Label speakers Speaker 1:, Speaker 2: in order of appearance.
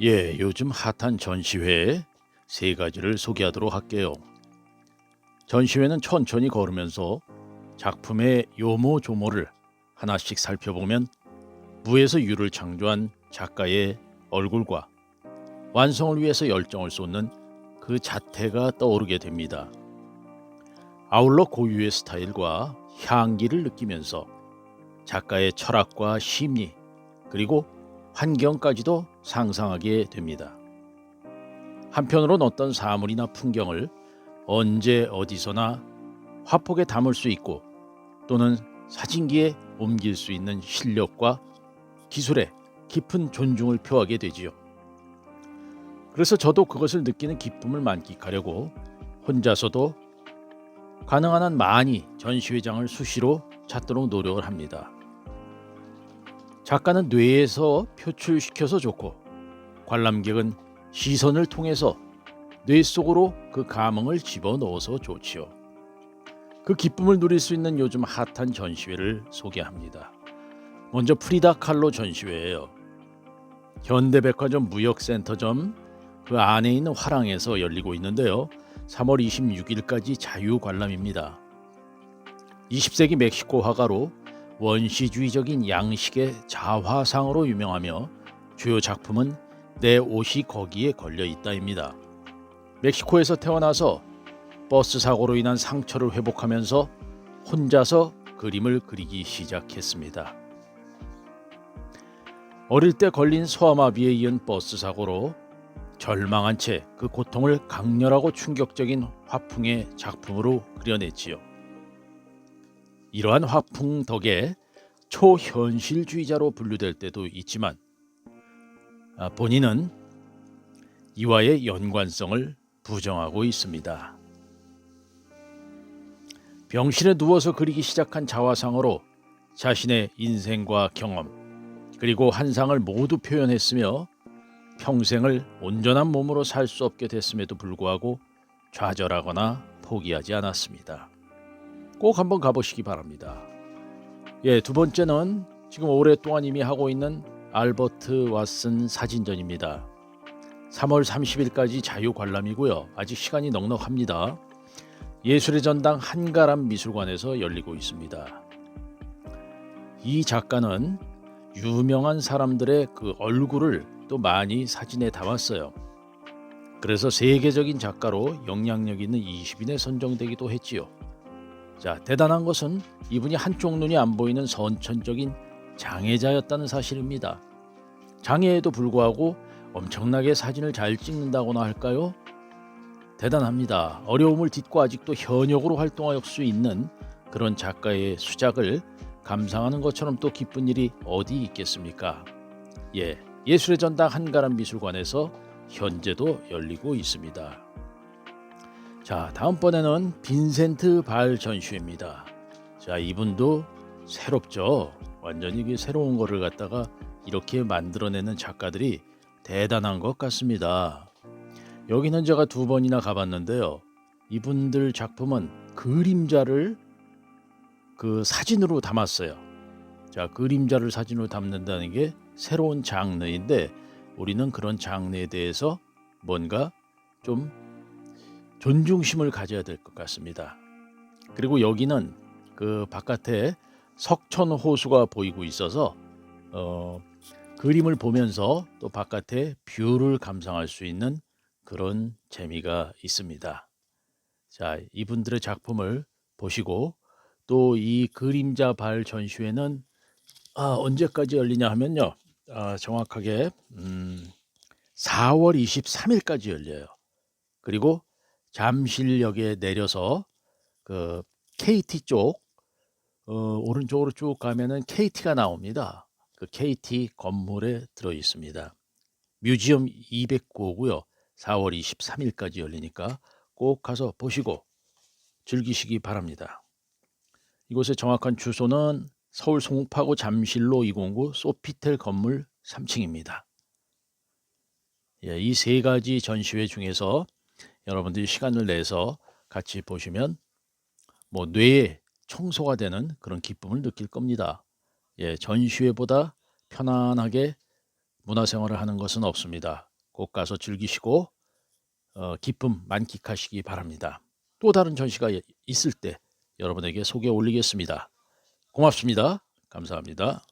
Speaker 1: 예, 요즘 핫한 전시회 세 가지를 소개하도록 할게요. 전시회는 천천히 걸으면서 작품의 요모조모를 하나씩 살펴보면 무에서 유를 창조한 작가의 얼굴과 완성을 위해서 열정을 쏟는 그 자태가 떠오르게 됩니다. 아울러 고유의 스타일과 향기를 느끼면서 작가의 철학과 심리 그리고 환경까지도 상상하게 됩니다. 한편으론 어떤 사물이나 풍경을 언제 어디서나 화폭에 담을 수 있고 또는 사진기에 옮길 수 있는 실력과 기술에 깊은 존중을 표하게 되지요. 그래서 저도 그것을 느끼는 기쁨을 만끽하려고 혼자서도 가능한 한 많이 전시회장을 수시로 찾도록 노력을 합니다. 작가는 뇌에서 표출시켜서 좋고 관람객은 시선을 통해서 뇌 속으로 그 감흥을 집어넣어서 좋지요. 그 기쁨을 누릴 수 있는 요즘 핫한 전시회를 소개합니다. 먼저 프리다 칼로 전시회예요. 현대백화점 무역센터점 그 안에 있는 화랑에서 열리고 있는데요. 3월 26일까지 자유 관람입니다. 20세기 멕시코 화가로 원시주의적인 양식의 자화상으로 유명하며 주요 작품은 내 옷이 거기에 걸려 있다입니다. 멕시코에서 태어나서 버스 사고로 인한 상처를 회복하면서 혼자서 그림을 그리기 시작했습니다. 어릴 때 걸린 소아마비에 이은 버스 사고로 절망한 채 그 고통을 강렬하고 충격적인 화풍의 작품으로 그려냈지요. 이러한 화풍 덕에 초현실주의자로 분류될 때도 있지만 아, 본인은 이와의 연관성을 부정하고 있습니다. 병실에 누워서 그리기 시작한 자화상으로 자신의 인생과 경험 그리고 한상을 모두 표현했으며 평생을 온전한 몸으로 살 수 없게 됐음에도 불구하고 좌절하거나 포기하지 않았습니다. 꼭 한번 가보시기 바랍니다. 예, 두 번째는 지금 오랫동안 이미 하고 있는 알버트 왓슨 사진전입니다. 3월 30일까지 자유 관람이고요. 아직 시간이 넉넉합니다. 예술의 전당 한가람 미술관에서 열리고 있습니다. 이 작가는 유명한 사람들의 그 얼굴을 또 많이 사진에 담았어요. 그래서 세계적인 작가로 영향력 있는 20인에 선정되기도 했지요. 자, 대단한 것은 이분이 한쪽 눈이 안 보이는 선천적인 장애자였다는 사실입니다. 장애에도 불구하고 엄청나게 사진을 잘 찍는다거나 할까요? 대단합니다. 어려움을 딛고 아직도 현역으로 활동할 수 있는 그런 작가의 수작을 감상하는 것처럼 또 기쁜 일이 어디 있겠습니까? 예, 예술의 전당 한가람 미술관에서 현재도 열리고 있습니다. 자, 다음번에는 빈센트 발 전시회입니다. 자, 이분도 새롭죠. 완전히 그 새로운 거를 갖다가 이렇게 만들어내는 작가들이 대단한 것 같습니다. 여기는 제가 두 번이나 가봤는데요. 이분들 작품은 그림자를 그 사진으로 담았어요. 자, 그림자를 사진으로 담는다는 게 새로운 장르인데 우리는 그런 장르에 대해서 뭔가 좀 존중심을 가져야 될 것 같습니다. 그리고 여기는 그 바깥에 석천 호수가 보이고 있어서 어, 그림을 보면서 또 바깥에 뷰를 감상할 수 있는 그런 재미가 있습니다. 자, 이분들의 작품을 보시고 또 이 그림자 발 전시회는 아, 언제까지 열리냐 하면요. 아, 정확하게 음, 4월 23일까지 열려요. 그리고 잠실역에 내려서 그 KT 쪽 어, 오른쪽으로 쭉 가면은 KT가 나옵니다. 그 KT 건물에 들어 있습니다. 뮤지엄 209호고요. 4월 23일까지 열리니까 꼭 가서 보시고 즐기시기 바랍니다. 이곳의 정확한 주소는 서울 송파구 잠실로 209 소피텔 건물 3층입니다. 예, 이 세 가지 전시회 중에서 여러분들이 시간을 내서 같이 보시면 뭐 뇌에 청소가 되는 그런 기쁨을 느낄 겁니다. 예, 전시회보다 편안하게 문화생활을 하는 것은 없습니다. 꼭 가서 즐기시고 어, 기쁨 만끽하시기 바랍니다. 또 다른 전시가 있을 때 여러분에게 소개 올리겠습니다. 고맙습니다. 감사합니다.